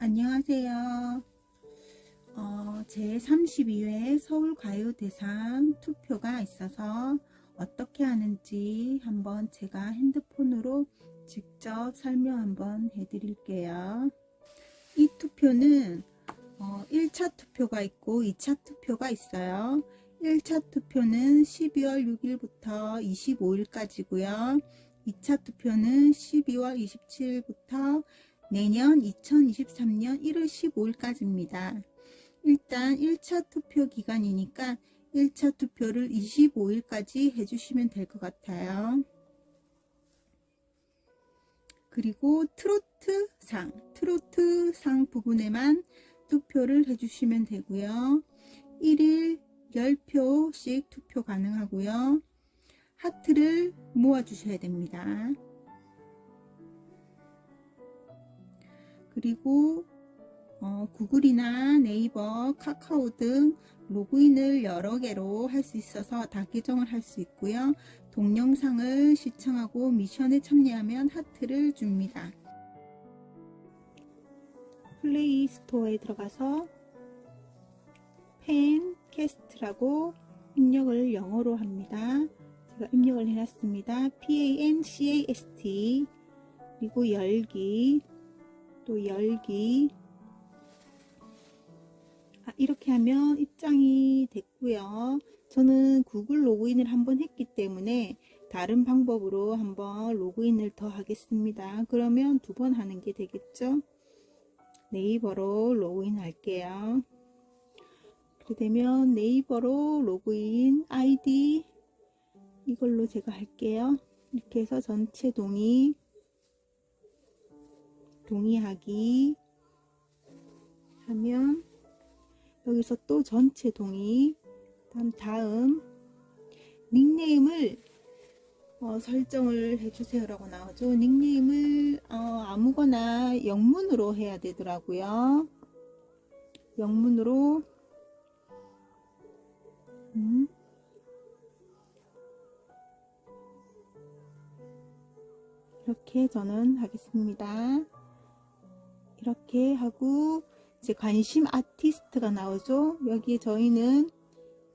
안녕하세요. 어, 제 32회 서울가요대상 투표가 있어서 어떻게 하는지 한번 제가 핸드폰으로 직접 설명 한번 해드릴게요. 이 투표는 어, 1차 투표가 있고 2차 투표가 있어요. 1차 투표는 12월 6일부터 25일까지고요. 2차 투표는 12월 27일부터 내년 2023년 1월 15일까지입니다. 일단 1차 투표 기간이니까 1차 투표를 25일까지 해주시면 될 것 같아요. 그리고 트로트 상, 트로트 상 부분에만 투표를 해주시면 되고요. 1일 10표씩 투표 가능하고요. 하트를 모아주셔야 됩니다. 그리고 어, 구글이나 네이버, 카카오 등 로그인을 여러 개로 할 수 있어서 다 계정을 할 수 있고요. 동영상을 시청하고 미션에 참여하면 하트를 줍니다. 플레이 스토어에 들어가서 팬 캐스트라고 입력을 영어로 합니다. 제가 입력을 해놨습니다. P-A-N-C-A-S-T 그리고 열기 또 열기 아, 이렇게 하면 입장이 됐고요. 저는 구글 로그인을 한번 했기 때문에 다른 방법으로 한번 로그인을 더 하겠습니다. 그러면 두 번 하는 게 되겠죠? 네이버로 로그인 할게요. 그렇게 되면 네이버로 로그인 아이디 이걸로 제가 할게요. 이렇게 해서 전체 동의 동의하기 하면 여기서 또 전체 동의 다음 다음 닉네임을 어, 설정을 해주세요 라고 나오죠. 닉네임을 어, 아무거나 영문으로 해야 되더라고요. 영문으로 음. 이렇게 저는 하겠습니다 이렇게 하고 이제 관심 아티스트가 나오죠. 여기 저희는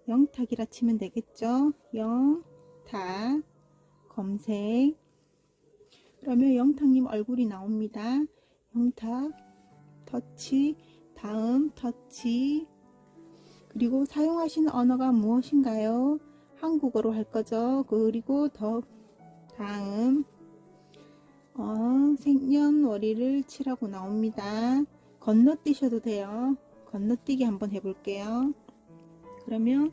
영탁이라 치면 되겠죠. 영탁 검색 그러면 영탁님 얼굴이 나옵니다. 영탁 터치 다음 터치 그리고 사용하시는 언어가 무엇인가요? 한국어로 할 거죠. 그리고 더 다음 어, 생년월일을 칠하고 나옵니다. 건너뛰셔도 돼요. 건너뛰기 한번 해볼게요. 그러면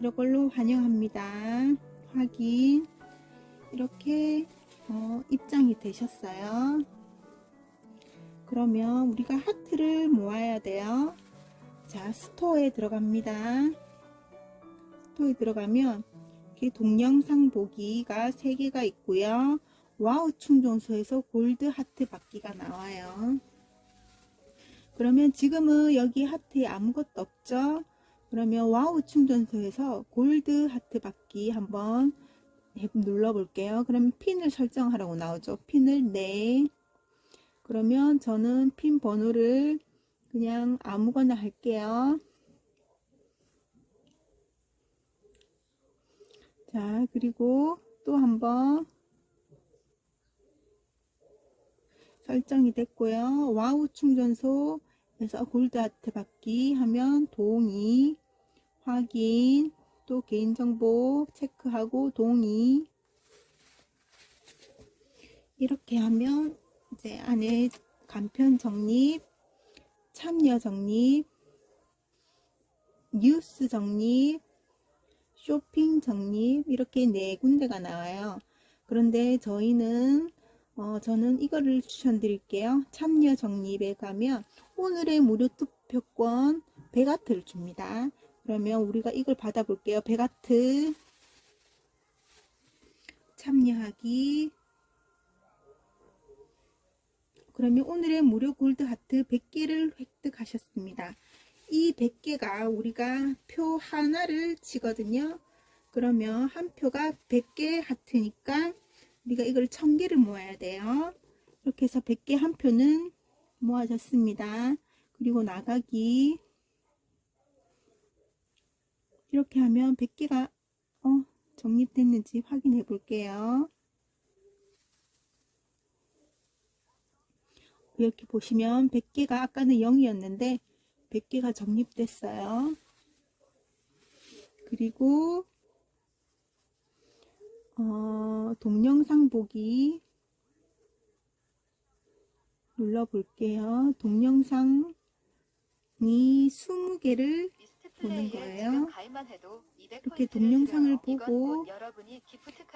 이걸로 환영합니다. 확인 이렇게 어, 입장이 되셨어요. 그러면 우리가 하트를 모아야 돼요. 자 스토어에 들어갑니다. 스토어에 들어가면 이렇게 동영상 보기가 3개가 있고요. 와우 충전소에서 골드 하트 받기가 나와요. 그러면 지금은 여기 하트에 아무것도 없죠? 그러면 와우 충전소에서 골드 하트 받기 한번 눌러 볼게요. 그러면 핀을 설정하라고 나오죠. 핀을 네. 그러면 저는 핀 번호를 그냥 아무거나 할게요. 자, 그리고 또 한번 설정이 됐고요. 와우 충전소에서 골드 아트 받기 하면 동의, 확인, 또 개인정보 체크하고 동의 이렇게 하면 이제 안에 간편 정립, 참여 정립, 뉴스 정립, 쇼핑 정립 이렇게 네 군데가 나와요. 그런데 저희는 어, 저는 이거를 추천드릴게요. 참여 정립에 가면 오늘의 무료 투표권 100아트를 줍니다. 그러면 우리가 이걸 받아볼게요. 100아트 참여하기 그러면 오늘의 무료 골드 하트 100개를 획득하셨습니다. 이 100개가 우리가 표 하나를 치거든요. 그러면 한 표가 100개 하트니까 우리가 이걸 1000개를 모아야 돼요. 이렇게 해서 100개 한 표는 모아졌습니다. 그리고 나가기 이렇게 하면 100개가 어, 정립됐는지 확인해 볼게요. 이렇게 보시면 100개가 아까는 0이었는데 100개가 정립됐어요. 그리고 어, 동영상 보기 눌러 볼게요. 동영상이 20개를 보는 거예요. 이렇게 동영상을 보고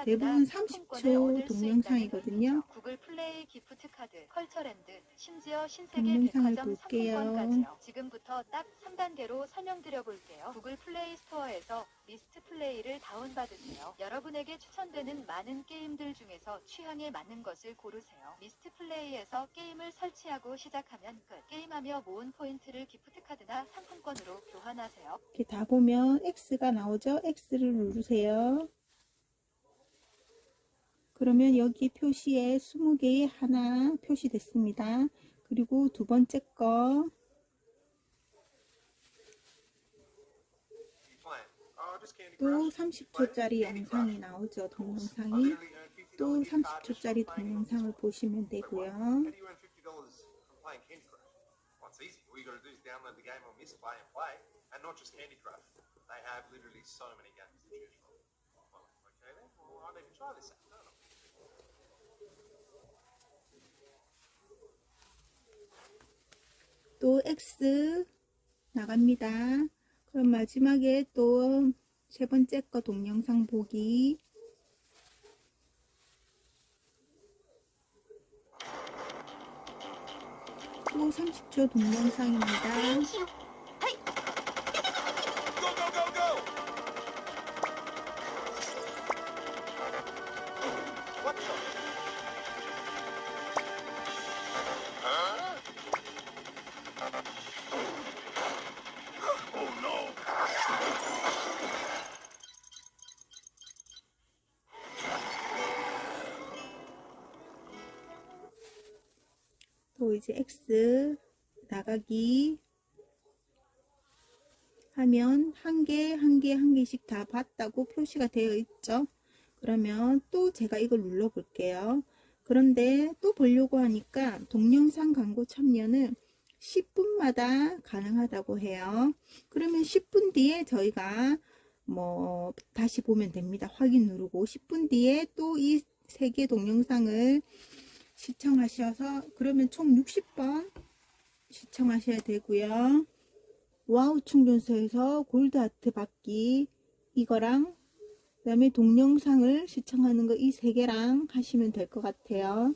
대부분 30초 동영상이거든요. 구글 플레이 기프트 카드, 컬처랜드, 심지어 신세계 동영상을 백화점 볼게요. 지금부터 딱 3단계로 설명드려 볼게요. 구글 플레이 스토어에서 리스트 플레이를 다운받으세요. 여러분에게 추천되는 많은 게임들 중에서 취향에 맞는 것을 고르세요. 리스트 플레이에서 게임을 설치하고 시작하면 끝. 게임하며 모은 포인트를 기프트 카드나 상품권으로 교환하세요. 이렇게 다 보면 X가 나오죠? X를 누르세요. 그러면 여기 표시에 20개의 하나 표시됐습니다. 그리고 두 번째 거 또 30초짜리 영상이 나오죠. 동영상이 또 30초짜리 동영상을 보시면 되고요. How do you earn fifty dollars from playing Candy Crush? Well, it's easy. All you got to do is download the game on Miss Play and Play, and not just Candy Crush. They have literally so many games to choose from. Well, okay then. Well, I'll even try this app. don't I? 또 X 나갑니다. 그럼 마지막에 또 세 번째 거 동영상 보기. 또 30초 동영상입니다. 이제 X 나가기 하면 한 개, 한 개, 한 개씩 다 봤다고 표시가 되어 있죠. 그러면 또 제가 이걸 눌러 볼게요. 그런데 또 보려고 하니까 동영상 광고 참여는 10분마다 가능하다고 해요. 그러면 10분 뒤에 저희가 뭐 다시 보면 됩니다. 확인 누르고 10분 뒤에 또 이 세 개 동영상을 시청하셔서 그러면 총 60번 시청하셔야 되고요. 와우 충전소에서 골드 아트 받기 이거랑 그 다음에 동영상을 시청하는 거 이 세 개랑 하시면 될 것 같아요.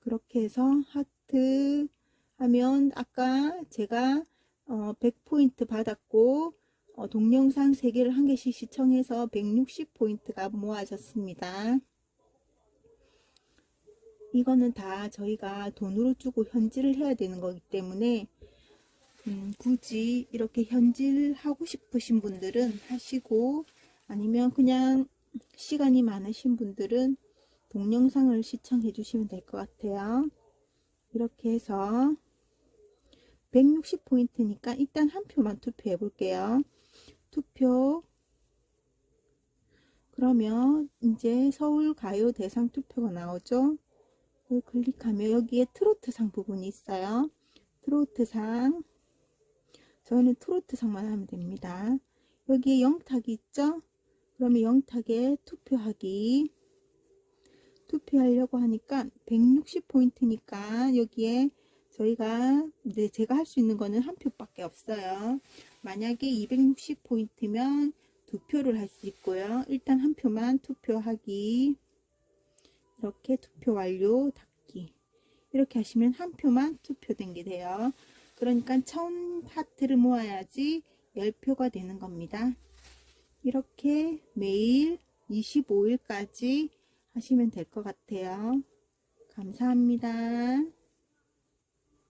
그렇게 해서 하트 하면 아까 제가 어 100포인트 받았고 어 동영상 3개를 한 개씩 시청해서 160포인트가 모아졌습니다. 이거는 다 저희가 돈으로 주고 현질을 해야 되는 거기 때문에 음, 굳이 이렇게 현질 하고 싶으신 분들은 하시고 아니면 그냥 시간이 많으신 분들은 동영상을 시청해 주시면 될 것 같아요. 이렇게 해서 160포인트니까 일단 한 표만 투표해 볼게요. 투표 그러면 이제 서울 가요 대상 투표가 나오죠. 이걸 클릭하면 여기에 트로트상 부분이 있어요. 트로트상 저희는 트로트상만 하면 됩니다. 여기에 영탁이 있죠? 그러면 영탁에 투표하기 투표하려고 하니까 160포인트니까 여기에 저희가 네, 제가 할 수 있는 거는 한 표밖에 없어요. 만약에 260포인트면 두 표를 할 수 있고요. 일단 한 표만 투표하기 이렇게 투표 완료 닫기 이렇게 하시면 한 표만 투표된 게 돼요. 그러니까 1000 하트를 모아야지 10표가 되는 겁니다. 이렇게 매일 25일까지 하시면 될 것 같아요. 감사합니다.